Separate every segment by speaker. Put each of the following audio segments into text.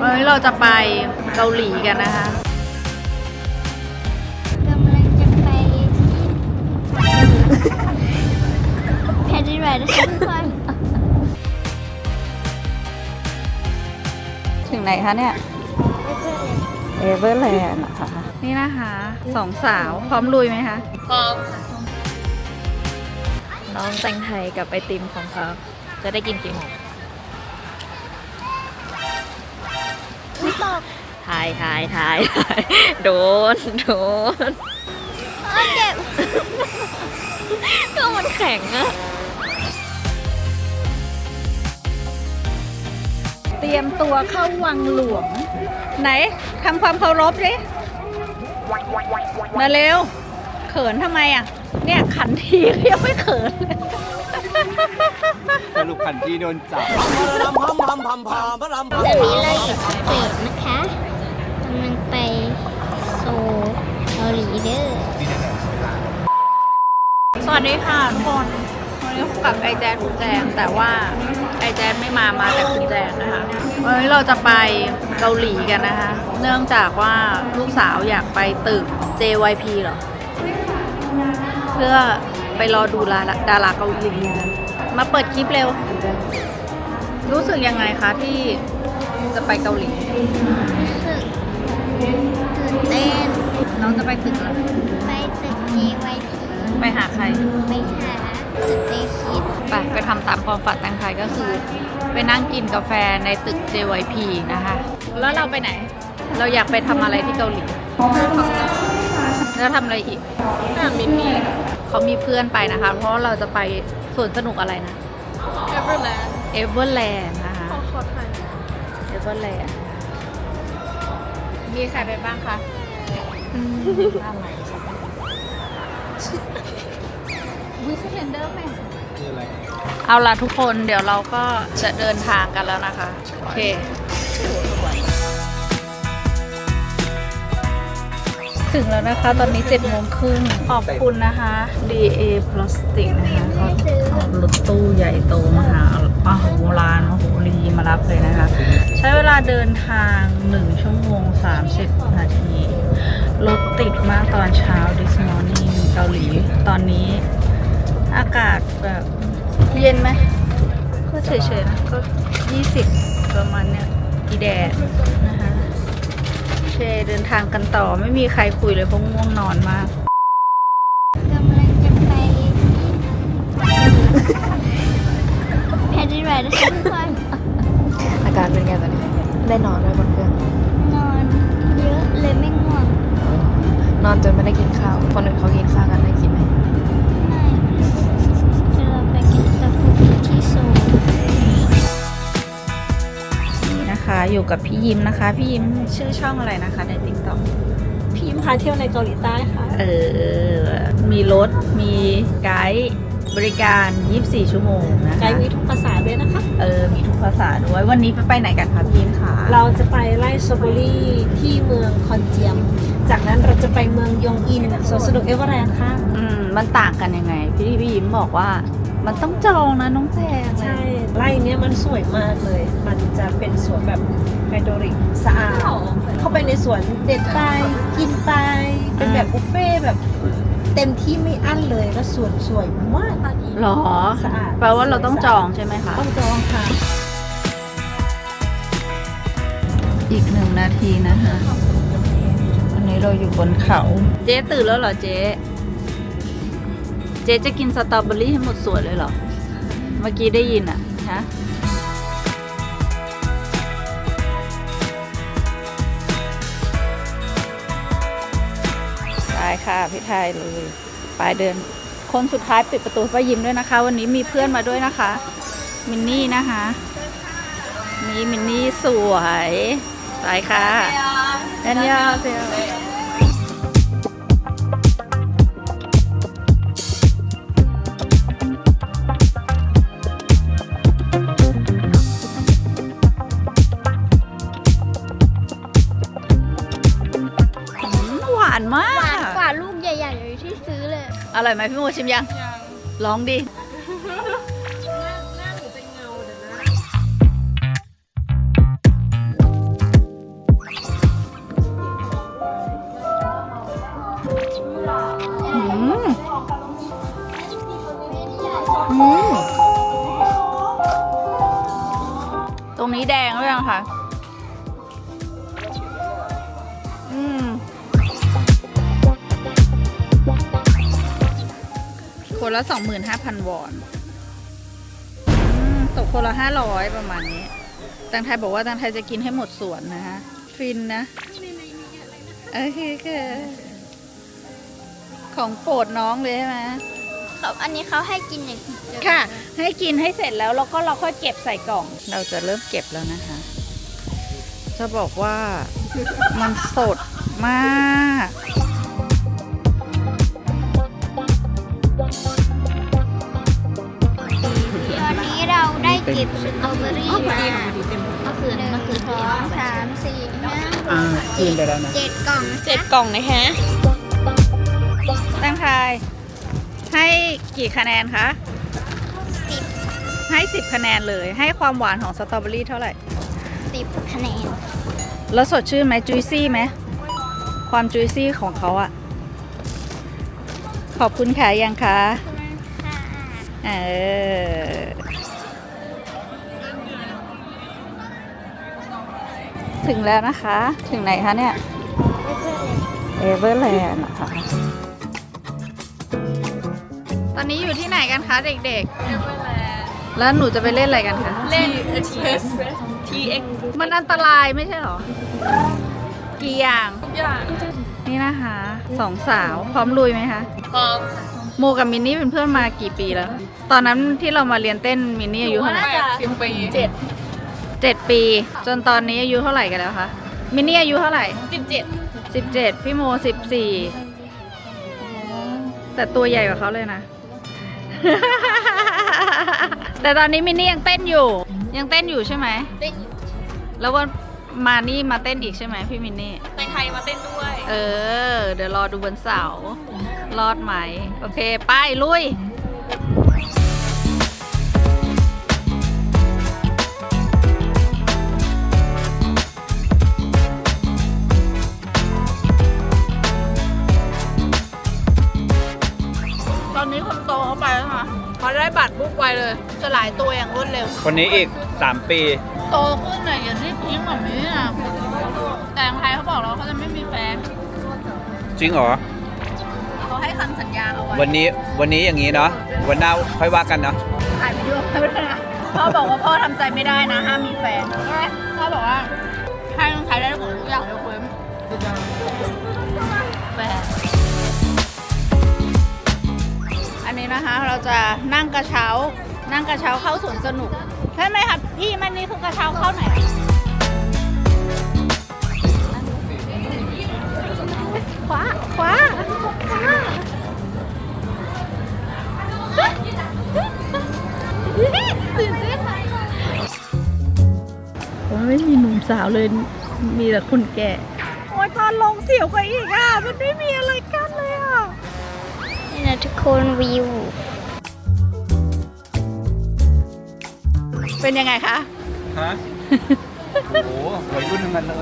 Speaker 1: วันนี้เราจะไปเกาหลีกันนะคะ
Speaker 2: กำลังจะไปที่แพนดี้ไรด์นะคะทุกคน
Speaker 1: ถึงไหนคะเนี่ย เอเวอร์แลนด์นะคะนี่นะคะสองสาวพร้อมลุยไหมคะ
Speaker 2: พร้อม
Speaker 1: น้องแตงไทยกับไอติมของเขาจะได้กินกี่โมง
Speaker 2: ตก
Speaker 1: ทายทายทายทายโดน โดน
Speaker 2: โอ้ยเจ็บ
Speaker 1: ก็มันแข็งอะเตรียมตัวเข้าวังหลวง ไหนทำความเคารพดิมาเร็ว เขินทำไมอะ เนี่ยขันทีก็ยังไม่เขินเลย
Speaker 3: สรุปขันที่โดนจับ
Speaker 2: ตอนนี้เราอยู่ที่เกรดนะคะกำลังไปโซลเกาหลีเด้อ
Speaker 1: สวัสดีค่ะทุกคนวันนี้พบกับไอแจนคุณแจงแต่ว่าไอแจนไม่มามาแต่คุณแจงนะคะวันนี้เราจะไปเกาหลีกันนะคะ เนื่องจากว่าลูกสาวอยากไปตึก JYP เหรอ เพื่อไปรอดูดาราดาราเกาหลีนะ มาเปิดคลิปเร็ว รู้สึกยังไงคะที่จะไปเกาหลี
Speaker 2: รู้สึกตื่นเต้น
Speaker 1: น้องจะไปตึกอะไร
Speaker 2: ไปตึก JYP
Speaker 1: ไปหาใคร
Speaker 2: ไปหาตึกเดคิด
Speaker 1: ไปไปทำตามความฝันแตงไทยก็คือ ไปนั่งกินกาแฟในตึก JYP นะคะ แล้วเราไปไหน เราอยากไปทำอะไรที่เกาหลี แล้วทำอะไรอีกมินนี่เขามีเพื่อนไปนะคะ เพราะว่าเราจะไป สวนสนุกอะไรนะ
Speaker 4: Everland
Speaker 1: Everland นะคะ
Speaker 4: ขอขอถ่าย
Speaker 1: Everland มีใครไปบ้างคะอะไรวิสเทนเดอร์ไหม
Speaker 3: คืออะไร
Speaker 1: เอาล่ะทุกคนเดี๋ยวเราก็จะเดินทางกันแล้วนะคะ โอเค ถึงแล้วนะคะ ตอนนี้7จ็ดโมงครึ่งขอบคุณนะคะ DA Plastic นะคะเขาขับ รถตู้ใหญ่โตมหามโหฬารมโหรีมารับเลยนะคะ ใช้เวลาเดินทาง 1 ชั่วโมง 30 นาที รถติดมากตอนเช้า this morning เกาหลี ตอนนี้อากาศแบบเย็นไหม ก็เฉยๆนะ ก็ 20 ประมาณเนี้ยอีแดดนะคะเคเดินทางกันต่อไม่มีใครคุยเลยเพราะง่วงนอนมาก
Speaker 2: ที่แพนดี้ไรด์นะคะทุกคน
Speaker 1: อาการเป็นไงตอนนี้ ได้นอนไหมบนเครื่อง
Speaker 2: นอนเยอะเลยไม่ง่วง
Speaker 1: นอนจนไม่ได้กินข้าว คนอื่นเขากินข้าวกันได้กินไหม
Speaker 2: ไม่จะเราไปกินตะพุที่โซล
Speaker 1: นี่นะคะ อยู่กับพี่ยิ้มนะคะ พี่ยิ้มชื่อช่องอะไรนะคะ ในติ๊กต็อก
Speaker 4: พิมพ์พาเที่ยวในเกาหลีใต้ค่ะ
Speaker 1: เออ มีรถ มีไกด์ บริการ 24 ชั่วโมงนะคะ
Speaker 4: ไกด์มีทุกภาษาด้วยนะคะ
Speaker 1: เออมีทุกภาษาด้วย วันนี้ไปไปไหนกันคะพี่ยิ้มคะ
Speaker 4: เราจะไปไล่สตรอเบอรี่ที่เมืองคอนเจียม จากนั้นเราจะไปเมืองยองอินสวนสนุกเอเวอร์แลนด์ค่ะ
Speaker 1: อืมมันต่างกันยังไง พี่พี่ยิ้มบอกว่า มันต้องจองนะน้องแจง
Speaker 4: ใช่ ไล่เนี้ยมันสวยมากเลย มันจะเป็นสวนแบบไฮโดริกสะอาด เข้าไปในสวนเด็ดไปกินไป เป็นแบบบุฟเฟ่ต์แบบ เต็มที่ไม่อั้นเลยแล้วสวนสวยมาก
Speaker 1: หรอ
Speaker 4: สะอาด
Speaker 1: แปลว่าเราต้องจองใช่ไหมคะ
Speaker 4: ต้องจองค่ะ
Speaker 1: อีกหนึ่งนาทีนะคะวันนี้เราอยู่บนเขา เจ๊ตื่นแล้วเหรอเจ๊เจ๊จะกินสตรอเบอรี่ให้หมดสวนเลยเหรอ เมื่อกี้ได้ยินอะฮะ ค่ะพี่ไทยเลยไปเดินคนสุดท้ายปิดประตูป้ายิ้มด้วยนะคะ วันนี้มีเพื่อนมาด้วยนะคะ มินนี่นะคะนี่มินนี่สวยไปค่ะอันยาเซล อร่อยไหมพี่โมชิมยังลองดิ
Speaker 4: ตรงนี้
Speaker 1: แดงด้วยังคะ คนละ 25,000 วอนอืมตกคนละ 500 ประมาณนี้แตังไทยบอกว่าแตังไทยจะกินให้หมดสวนนะฮะ ฟินนะโอเคค่ะของโปรดน้องเลยใช่ไหม
Speaker 2: เขาอันนี้เขาให้กินอย่างเดียว
Speaker 1: ค่ะ ให้กินให้เสร็จแล้วเราก็เราค่อยเก็บใส่กล่อง เราจะเริ่มเก็บแล้วนะคะ จะบอกว่ามันสดมาก
Speaker 2: เราได้เก็บสตรอเบอรี่มาก็คือหนึ่งสองสามสี่ห้า
Speaker 3: อ่าคืนไปแล้วนะ
Speaker 2: เจ็ดกล่อง
Speaker 5: เจ็ดกล่องนะคะ
Speaker 1: ตั้งทาย ให้กี่คะแนนคะ
Speaker 2: สิบ
Speaker 1: ให้10คะแนนเลย ให้ความหวานของสตรอเบอรี่เท่าไหร่
Speaker 2: สิบคะแนน
Speaker 1: แล้วสดชื่นไหมจุยซี่ไหมความจุยซี่ของเขาอะขอบคุณค่ะยังคะเออ ถึงแล้วนะคะ ถึงไหนคะเนี่ย เอเวอร์แลนด์นะคะ ตอนนี้อยู่ที่ไหนกันคะเด็กๆ แล้วหนูจะไปเล่นอะไรกันคะ
Speaker 5: เล่น Express TX
Speaker 1: มันอันตรายไม่ใช่เหรอ กี่อย่าง
Speaker 5: ทุกอย่าง
Speaker 1: นี่นะคะสองสาวพร้อมลุยไหมคะ
Speaker 5: พร้อม
Speaker 1: โมกับมินนี่เป็นเพื่อนมากี่ปีแล้ว ตอนนั้นที่เรามาเรียนเต้นมินนี่อายุเท่าไหร่
Speaker 5: แปดสิบปีเจ็ด
Speaker 1: เจ็ดปี จนตอนนี้อายุเท่าไหร่กันแล้วคะ มินนี่อายุเท่าไหร่
Speaker 5: สิบเจ็ด
Speaker 1: สิบเจ็ดพี่โมสิบสี่แต่ตัวใหญ่กว่าเขาเลยนะ แต่ตอนนี้มินนี่ยังเต้นอยู่ ยังเต้นอยู่ใช่ไหม
Speaker 5: เต้นอยู่
Speaker 1: แล้ววันมานี่มาเต้นอีกใช่ไหมพี่มินนี่
Speaker 5: ในไทยมาเต้นด้วย
Speaker 1: เออ เดี๋ยวรอดูวันเสาร์รอดไหม โอเค ไป ลุย ไปเลยจะหลายตัวอย่างรวดเร็ว
Speaker 3: คนนี้อีก 3 ปี
Speaker 1: โตขึ้นหน่อยอย่ารีบทิ้งแบบนี้นะแต่ทางไทยเขาบอกแล้ววาเขาจะไม่มีแฟน
Speaker 3: จริงเหรอ
Speaker 1: เขาให้คำสัญญาเอาไว้
Speaker 3: วันนี้วันนี้อย่างนี้เนาะวันหน้าค่อยว่ากันเนาะ
Speaker 1: ถ่ายวิดีโอไว้ด้วยนะพ่อบอกว่าพ่อทำใจไม่ได้นะห้ามมีแฟนพ่อบอกว่าให้ต้องใช้ได้หมดทุกอย่างยกเว้นแฟน นนี้นะคะ เราจะนั่งกระเช้า นั่งกระเช้าเข้าสวนสนุกใช่ไหมครับพี่มันนี่คือกระเช้าเข้าไหนขวาขวาขวาตื่นเต้นผมไม่มีหนุ่มสาวเลยมีแต่คนแก่ โอ้ยตอนลงเสียวกว่าอีกอะ มันไม่มีอะไรกันเลยอะ
Speaker 2: นี่นะทุกคนวิว
Speaker 1: เป็นยังไงคะ
Speaker 3: ฮะ โอ้โหวัยรุ่นทั้งนั้นเลย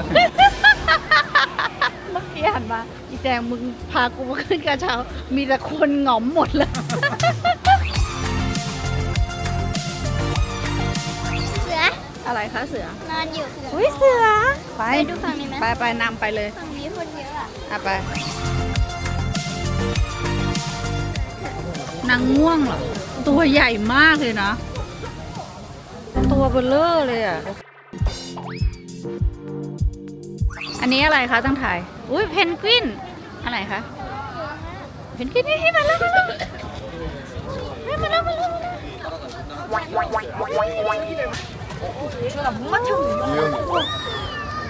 Speaker 1: เมื่อกี้หันมาอีแจงมึงพากูมาขึ้นกระเช้า มีแต่คนหงอมหมดเลย
Speaker 2: เสือ
Speaker 1: อะไรคะเสือ
Speaker 2: นอนอยู่
Speaker 1: อุ้ยเสือ ไป
Speaker 2: ไปดูฝั่งนี้ไหม
Speaker 1: ไปไปนำไปเลย
Speaker 2: ฝั่งนี้คนเยอะอะ
Speaker 1: อะไป นางง่วงเหรอ ตัวใหญ่มากเลยนะ ตัวเบลเลอร์เลยอะ อันนี้อะไรคะตั้งถ่าย อุ้ยเพนกวินอะไรคะ เพนกวินนี่ให้มาแล้วมาแล้วให้มาแล้วมาแล้วมา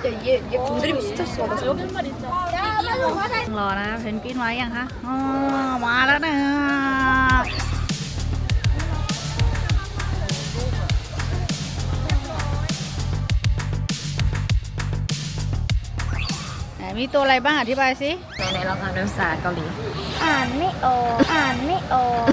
Speaker 1: แล้วรอนะเพนกวินไว้ยังคะอ๋อมาแล้วนะมีตัวอะไรบ้างอธิบายสิ
Speaker 5: ในๆลองอ่านภาษาเกาหลี
Speaker 2: อ่านไม่ออก อ่านไม่ออก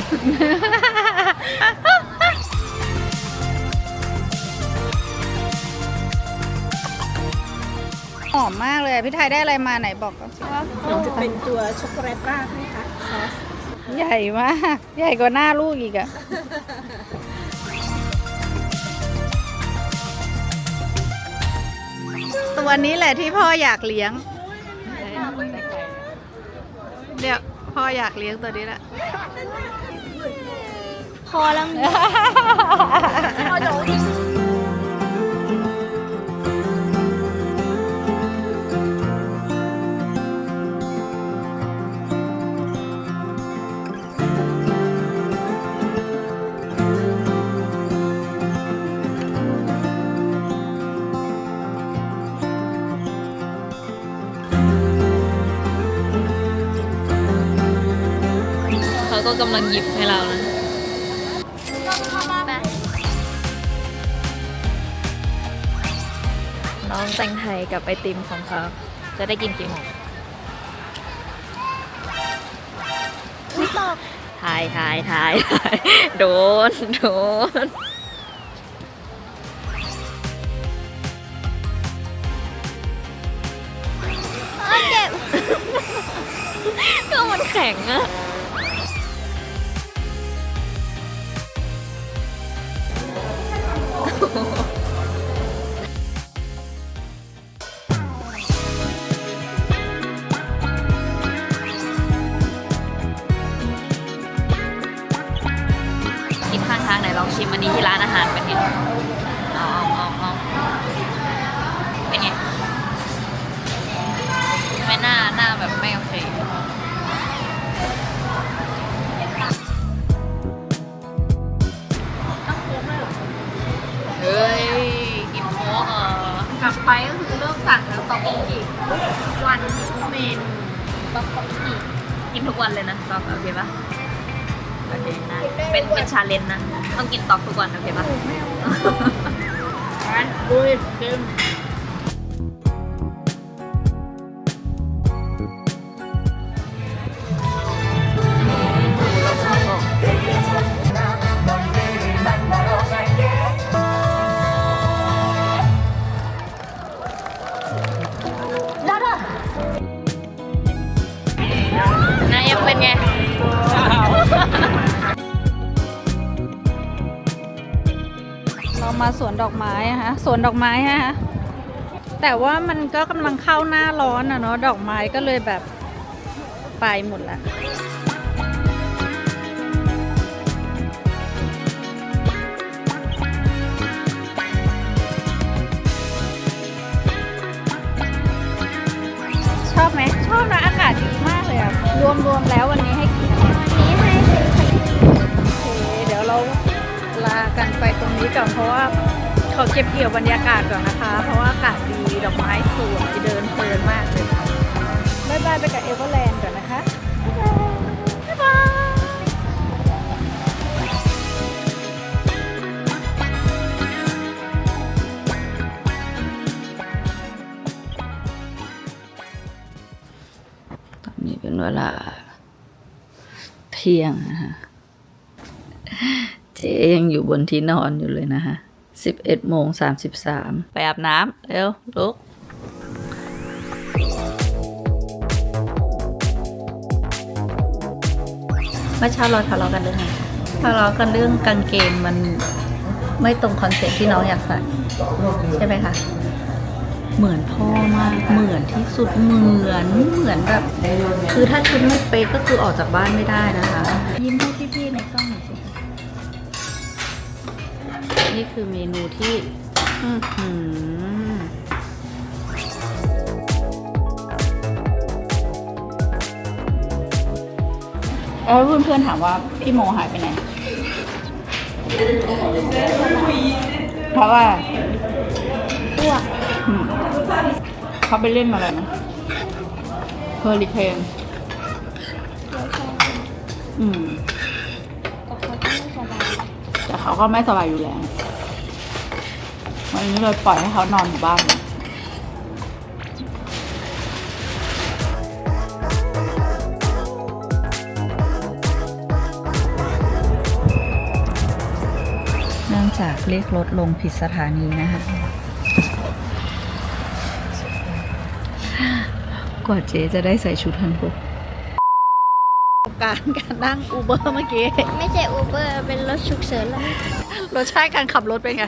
Speaker 1: อมมากเลยอะพี่ไทยได้อะไรมาไหนบอกก่อนสิ
Speaker 4: จะเป็นตัวช็อกโกแลตราดไหมคะซอส
Speaker 1: ใหญ่มาก ใหญ่กว่าหน้าลูกอีกอะตัวนี้แหละที่พ่ออยากเลี้ยง เดี๋ยวพ่ออยากเลี้ยงตัวนี้แหละ
Speaker 2: พอแล้วมี
Speaker 5: เขาก็ กำลังหยิบให้เรานะน้องแตงไทยกับไอติมของเขา จะได้กินกี่โมงถ่ายถ่ายถ่ายถ่ายโดน โดน
Speaker 2: เจ็บ
Speaker 5: ก็มันแข็งอะ กินข้างทางไหนลองชิมอันนี้ที่ร้านอาหารเป็นไงลองลองลองเป็นไงไม่น้าหน้าแบบไม่ ไปก็คือเริ่มสั่งแล้วต่ออีกทุกวันทุกเมนต็องขออีกกินทุกวันเลยนะตอกโอเคปะโอเคนะเป็นเป็นชาเลนจ์นะ ต้องกินตอกทุกวันโอเคปะบุยกิน
Speaker 1: มาสวนดอกไม้อะฮะสวนดอกไม้ฮะแต่ว่ามันก็กำลังเข้าหน้าร้อนอะเนาะดอกไม้ก็เลยแบบไปหมดละชอบไหมชอบนะอากาศดีมากเลยอะรวมๆแล้ววันนี้ให้กี่
Speaker 2: นี้ให้สิบ
Speaker 1: โอเคเดี๋ยวเราากันไปตรงนี้ก่อนเพราะว่าเขาเก็บเกี่ยวบรรยากาศก่อนนะคะ เพราะว่าอากาศดีดอกไม้สวยเดินเพลินมากเลยบายบายไปกับเอเวอร์แลนด์ก่อนนะคะบ๊ายบายตอนนี้เป็นเวลาเที่ยงนะฮะ เจ๊ยังอยู่บนที่นอนอยู่เลยนะฮะสิบเอ็ดโมงสามสิบสามไปอาบน้ำเร็วลุกเมื่อเช้าเราทะเลาะกันเรื่องอะไรทะเลาะกันเรื่องกางเกงมันไม่ตรงคอนเซ็ปต์ที่น้องอยากใส่ใช่ไหมคะเหมือนพ่อมากเหมือนที่สุดเหมือนเหมือนแบบ คือถ้าชุดไม่เป๊ะก็คือออกจากบ้านไม่ได้นะคะ ยิ้มให้พี่ นี่คือเมนูที่อื้อหือแล้วเพื่อนๆถามว่าพี่โมหายไปไหน เพราะว่า
Speaker 2: อ้วก
Speaker 1: อืมเขาไปเล่นอะไรนะเฮอริเคนอืมแต่เขาก็ไม่สบายอยู่แล้ว วันนี้เลยปล่อยให้เขานอนอยู่บ้านเลยเนื่องจากเรียกรถลงผิดสถานีนะคะกว่าเจ๊จะได้ใส่ชุดฮันบกการการนั่งอูเบอร์เมื่อกี้
Speaker 2: ไม่ใช่อูเบอร์เป็นรถฉุกเฉินแล้ว
Speaker 1: รสชาติการขับรถเป็นไง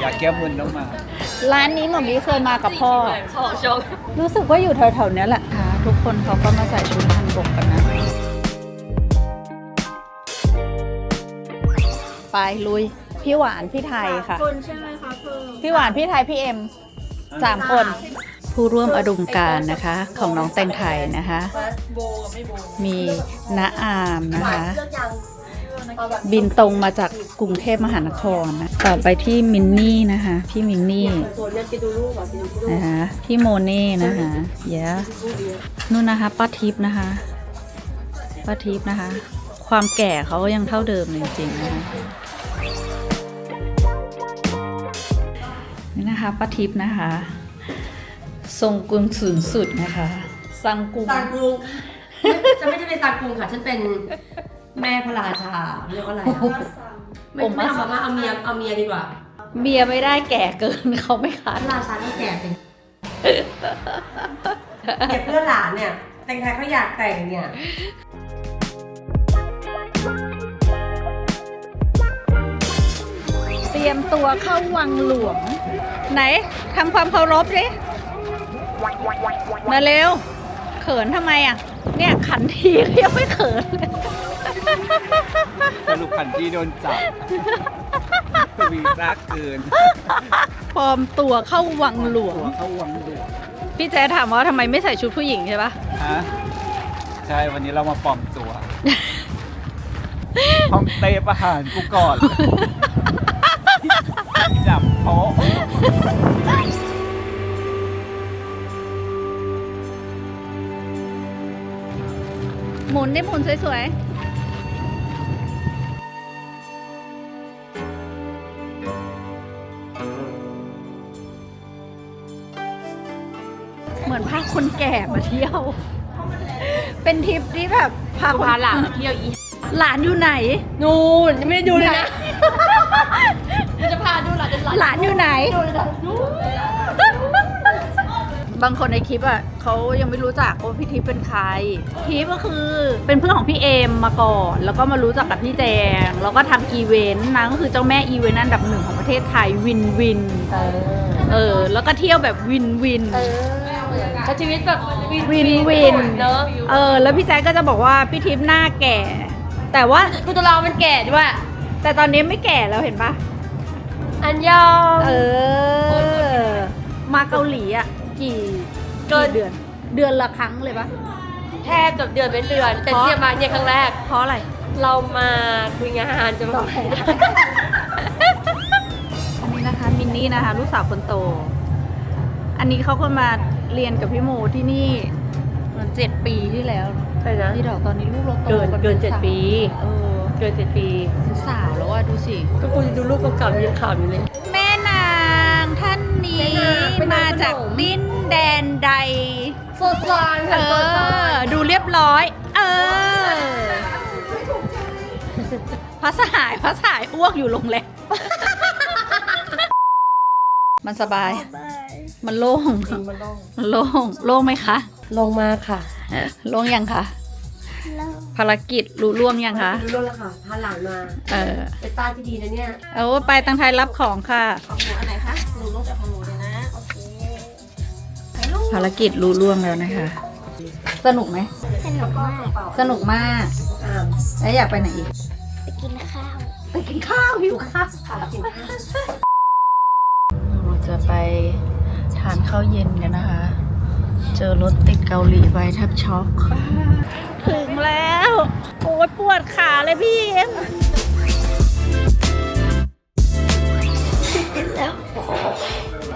Speaker 3: อยากแก้มึนต้องมา
Speaker 1: ร้านนี้หมอมีเคยมากับพ่อ
Speaker 5: ขอชม
Speaker 1: รู้สึกว่าอยู่แถวๆเนี้ยแหละค่ะทุกคนเขาก็มาใส่ชุดฮันบกกันนะ ไปลุย พี่หวานพี่ไทยค่ะ
Speaker 4: คนใช่ไหมคะเพิ่ม
Speaker 1: พี่หวานพี่ไทยพี่เอ็มสามคน ผู้ร่วมอดุมการณ์นะคะ ของน้องแตงไทยนะคะ มีน้าอามนะคะ บินตรงมาจากกรุงเทพมหานครนะต่อไปที่มินนี่นะคะพี่มินนี่
Speaker 4: ส่วนเนี่ยจะดูรูปอะจะดูรูป
Speaker 1: นะคะพี่โมเน่นะคะเยอะนู่นนะคะป้าทิพย์นะคะป้าทิพย์นะคะ ความแก่เขาก็ยังเท่าเดิมเลยจริงๆนะคะนี่นะคะป้าทิพย์นะคะ ทรงกรุงสูงสุดนะคะ สังกุง
Speaker 6: ซานกรุงฉันไม่ใช่เป็นซานกรุงค่ะ ฉันเป็น แม่พระราชาเรียกว่าอะไรอะไม่ไม่เอามาม่าเอาเมียเอาเมียดีกว่า
Speaker 1: เมียไม่ได้แก่เกินเขาไม่คั
Speaker 6: พ
Speaker 1: ด
Speaker 6: ระราชาต้องแก่เป็นเนี่ยเพื่อนหลานเนี่ย แต่งไทยเขาอยากแต่งเนี่ย
Speaker 1: เตรียมตัวเข้าวังหลวง ไหนทำความเคารพดิมาเร็ว เขินทำไมอะ เนี่ยขันทีก็ยังไม่เขินเลย
Speaker 3: สรุปขันที่โดนจับวีซ่าเกิน
Speaker 1: ปลอมตัวเข้าวังหลวง
Speaker 3: ตัวเข้าวังหลวง
Speaker 1: พี่แจ๊ดถามว่าทำไมไม่ใส่ชุดผู้หญิงใช่ปะ
Speaker 3: ฮะใช่วันนี้เรามาปลอมตัวห้องเต้ประหารกูก่อนจับโป๊ะ
Speaker 1: หมุนได้หมุนสวยๆ ที่ยว เป็นทริปที่แบบพาคน
Speaker 5: พาหลานเที่ยวอี
Speaker 1: หลานอยู่ไหน
Speaker 6: นู่นยังไม่ได้ดูเลยนะ
Speaker 5: จะพาดูหลานจะหลาน
Speaker 1: หลานอยู่ไหนบางคนในคลิปอะเขายังไม่รู้จักว่าพี่ทิพย์เป็นใครทิพย์ก็คือเป็นเพื่อนของพี่เอมมาก่อน แล้วก็มารู้จักกับพี่แจง แล้วก็ทำอีเวนต์นางก็คือเจ้าแม่อีเวนต์อันดับหนึ่งของประเทศไทยวินวิน เออ แล้วก็เที่ยวแบบวินวิน
Speaker 5: ใช้ชีวิตแบบวิน
Speaker 1: วินวิน
Speaker 5: เนอะ
Speaker 1: เออ แล้วพี่แจ๊คก็จะบอกว่าพี่ทิพย์หน้าแก่ แต่ว่า
Speaker 5: กูจะรอมันแก่ด้วย
Speaker 1: แต่ตอนนี้ไม่แก่แล้วเห็นปะ
Speaker 5: อันยอง
Speaker 1: เออ มาเกาหลีอะกี่
Speaker 5: เกิน
Speaker 1: กี่เดือน เดือนละครั้งเลยปะ
Speaker 5: แทบจะเดือนเป็นเดือน แต่
Speaker 1: เพราะ
Speaker 5: ที่จะมาเนี่ยครั้งแรก
Speaker 1: เพราะอะไร
Speaker 5: เรามาคุยงานจะมา
Speaker 1: อันนี้นะคะมินนี่นะคะ ลูกสาวคนโต อันนี้เขาก็มาเรียนกับพี่โมที่นี่เหมือนเจ็ดปีที่แล้ว
Speaker 5: ไปนะ
Speaker 1: ที่ดอกตอนนี้ลูกเราโต
Speaker 5: เกิน
Speaker 1: กั
Speaker 5: เกินเจ็ด
Speaker 1: สาว
Speaker 5: ปี
Speaker 1: เออ
Speaker 5: เกินเจ็ดปี
Speaker 1: เป็นสาวแล้วอะดูสิ
Speaker 5: ก็กูจะดูรูปเก่าๆยังขำอยู่เลย
Speaker 1: แม่นางท่านนี้
Speaker 5: แม่นางเป็นนาง
Speaker 1: มาจาก
Speaker 5: ขนม
Speaker 1: ดินแดนใด
Speaker 5: โซซาน
Speaker 1: เอ
Speaker 5: ค่ะโซซา
Speaker 1: อนดูเรียบร้อย เออพระสหายพระสหายอ้วกอยู่โรงแรมมันสบาย มันโล่งมันโล่ง โล่งไหมคะ
Speaker 6: ลงมาค่ะ
Speaker 1: โล่งยังคะ ภารกิจรู้ล่วงยังคะ
Speaker 6: ดูแล้วล่ะค่ะพาหลานมา
Speaker 1: เออ
Speaker 6: เป็นตาที่ดีนะเนี่ย
Speaker 1: เอาไปตังไทยรับของค่ะ
Speaker 4: ของหนูอันไหนคะหนูลดจากของหนูเลยนะโอเค
Speaker 1: ภารกิจรู้ล่วงแล้วนะคะ สนุกไหม
Speaker 2: สนุกมาก
Speaker 1: สนุกมากแล้วอยากไปไหนอีก
Speaker 2: ไปกินข้าว
Speaker 1: ไปกินข้าวหิวข้าวเราจะไป ทานข้าวเย็นกันนะคะ เจอรถติดเกาหลีไปแทบช็อก ถึงแล้วโอ้ยปวดขาเลยพี่เอ็ม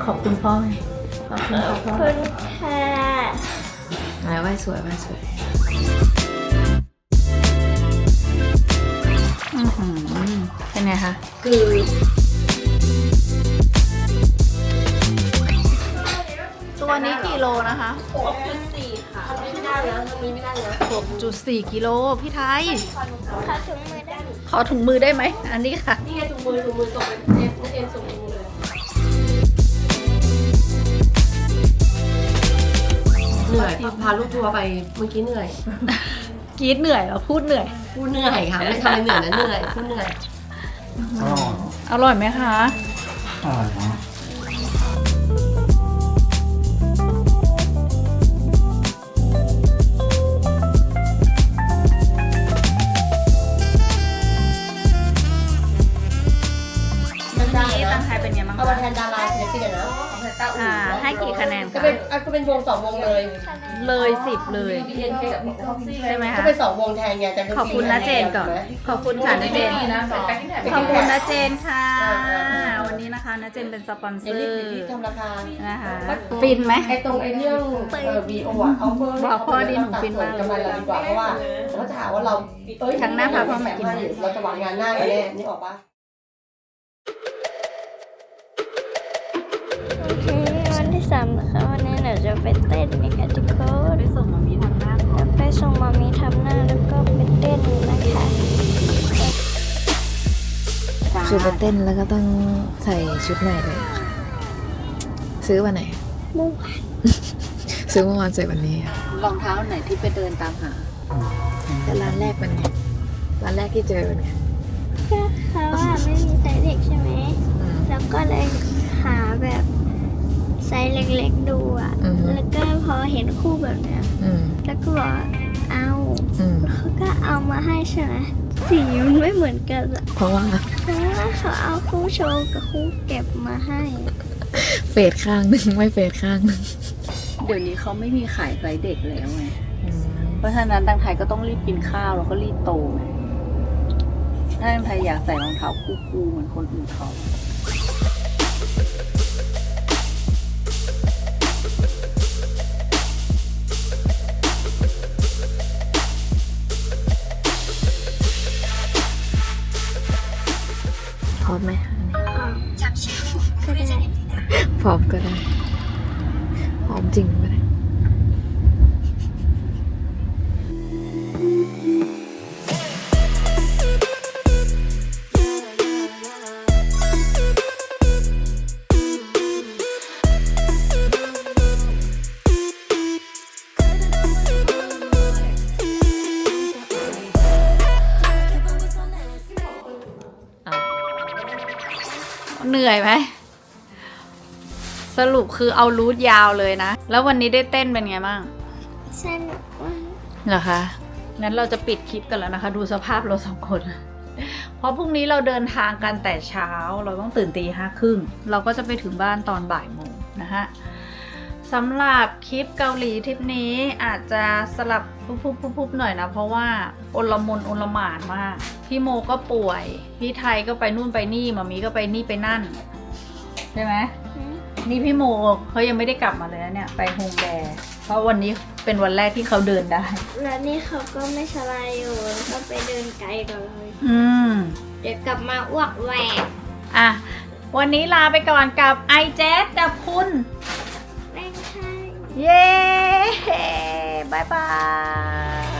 Speaker 1: ขอบคุณพ่อไหมขอบคุณพ่อ
Speaker 2: คุณค่ะ
Speaker 1: ไหว้สวยไหว้สวยอือหือเป็นไงคะ
Speaker 6: คือ
Speaker 1: ตัวนี้กี่โลนะคะ
Speaker 6: ไม่ได้นะตรงนี้ไม่ได้นะ
Speaker 1: 6.4กิโลพี่ไทย
Speaker 2: ขอถุงมือได้
Speaker 1: ขอถุงมือได้ไหม อันนี้ค่ะ
Speaker 6: นี่ไงถุงมือถุงมือส่งไปเอฟเอ็นส่งถุงมือเลยเหนื่อยพาลูกทัวร์ไปเมื่อกี้เหนื่อย
Speaker 1: กรีดเหนื่อยเหรอพูดเหนื่อย
Speaker 6: พูดเหนื่อยค่ะไม่ทำเป็นเหนื่อยนะเหนื่อยพูดเหนื่อย
Speaker 3: อ๋อ
Speaker 1: อร่อยไหมคะ
Speaker 3: อค่ะเนาะ
Speaker 6: มา
Speaker 1: คะ
Speaker 6: แทนดาราศิลปินอะนะ
Speaker 1: อ่าให้กี่คะแนน
Speaker 6: ก็
Speaker 1: คะ
Speaker 6: เป็นอะก็เป็นวงสองวงเลย
Speaker 1: เลยสิบเลยใช่ไหม
Speaker 6: ก็
Speaker 1: คะ
Speaker 6: เป็นสองวงแทนไงแต่
Speaker 1: ขอบคุณนะเจนก่อน ขอบคุณค่ะนะเจนขอบคุณนะเจนค่ะ วันนี้นะคะนะเจนเป็นสปอนเซ
Speaker 6: เดี๋ยว
Speaker 1: อ
Speaker 6: นี้
Speaker 1: ร์
Speaker 6: เดี๋ยวนี้ทำราคา
Speaker 1: นะคะฟินไหม
Speaker 6: ไอ้ตรงไอ้เรื่องเออวีโออะเขาเพิ่ม
Speaker 1: บอกพ่อดิหนูฟินมาก
Speaker 6: กำไรเราดีกว่าเพราะว่าเขาจะหาว่าเราเอ้ย
Speaker 1: ครั้งหน้าพาพ่อมากิน
Speaker 6: เราจะหวางงานหน้ากันแน่นี่ออกปะ
Speaker 2: ไปเต้นนะคะทุกคน
Speaker 1: ไปส่งมามีทางหน้าก่อน
Speaker 2: ไปส่งมามีทำหน้าแล้วก็ไปเต้นนะคะ
Speaker 7: คือไปเต้นแล้วก็ต้องใส่ชุดใหม่เลยอะค่ะซื้อวันไหน
Speaker 2: เมื่อวาน
Speaker 7: ซื้อเมื่อวานใส่วันนี้อะ
Speaker 1: รองเท้าไหนที่ไปเดินตามหา
Speaker 7: แต่ร้านแรกเป็นไงร้านแรกที่เจอเป็นไง
Speaker 2: ก็เขาว่าไม่มีไซส์เด็กใช่ไหม
Speaker 7: อืม
Speaker 2: แล้วก็เลยหาแบบ ไซส์เล็กๆดูอะ
Speaker 7: อือฮึ
Speaker 2: แล้วก็พอเห็นคู่แบบเนี้ย
Speaker 7: อืม
Speaker 2: แล้วก็บอกเอา
Speaker 7: อืม
Speaker 2: เขาก็เอามาให้ใช่ไหมสีมันไม่เหมือนกันอะ
Speaker 7: เพราะว่า
Speaker 2: เพราะว่าเขาเอาคู่โชว์กับคู่เก็บมาให้
Speaker 7: เฟดข้างหนึ่งไม่เฟดข้างหนึ่ง
Speaker 1: เดี๋ยวนี้เขาไม่มีขายไซส์เด็กแล้วไง
Speaker 7: อืม
Speaker 1: เพราะฉะนั้นตังไทยก็ต้องรีบกินข้าวแล้วก็รีบโตไงถ้าตังไทยอยากใส่รองเท้าคู่ๆเหมือนคนอื่นเขา
Speaker 7: อมก็ได้พร้อมจริงก็ได้
Speaker 1: เหนื่อยไหม สรุปคือเอารูทยาวเลยนะ แล้ววันนี้ได้เต้นเป็นไงบ้าง
Speaker 2: สนุกมาก
Speaker 1: เหรอคะงั้นเราจะปิดคลิปกันแล้วนะคะ ดูสภาพเราสองคน เพราะพรุ่งนี้เราเดินทางกันแต่เช้าเราต้องตื่นตีห้าครึ่งเราก็จะไปถึงบ้านตอนบ่ายโมงนะฮะสำหรับคลิปเกาหลีทริปนี้อาจจะสลับพุบๆๆๆหน่อยนะ เพราะว่าอลมนอลหมานมาก พี่โมก็ป่วย พี่ไทยก็ไปนู่นไปนี่มามีก็ไปนี่ไปนั่น ใช่ไหม นี่พี่โมเขายังไม่ได้กลับมาเลยนะเนี่ยไปโฮมแบร์เพราะวันนี้เป็นวันแรกที่เขาเดินได้
Speaker 2: แล้วนี่เขาก็ไม่สบายอยู่แล้วก็ไปเดินไกลกันเลย
Speaker 1: อืม
Speaker 2: เดี๋ยวกลับมาอ้วกแหวก
Speaker 1: อะ วันนี้ลาไปก่อนกับไอเจสกับคุณ
Speaker 2: แม่งใช่
Speaker 1: เย้บายบาย